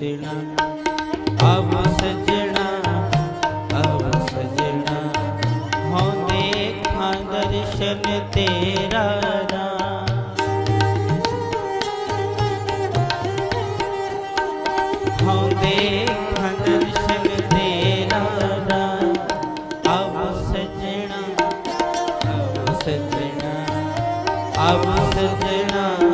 ਸਜਣਾ ਅਬ ਸਜਣਾ ਅਬ ਸਜਣਾ। ਹੋ ਦੇਖਾਂ ਦਰਸ਼ਨ ਤੇਰਾ ਰਾਮ ਹੋ ਦੇਖਾਂ ਦਰਸ਼ਨ ਤੇਰਾ ਰਾਮ ਅਬ ਸਜਣਾ ਅਬ ਸਜਣਾ ਅਬ ਸਜਣਾ।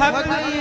他可以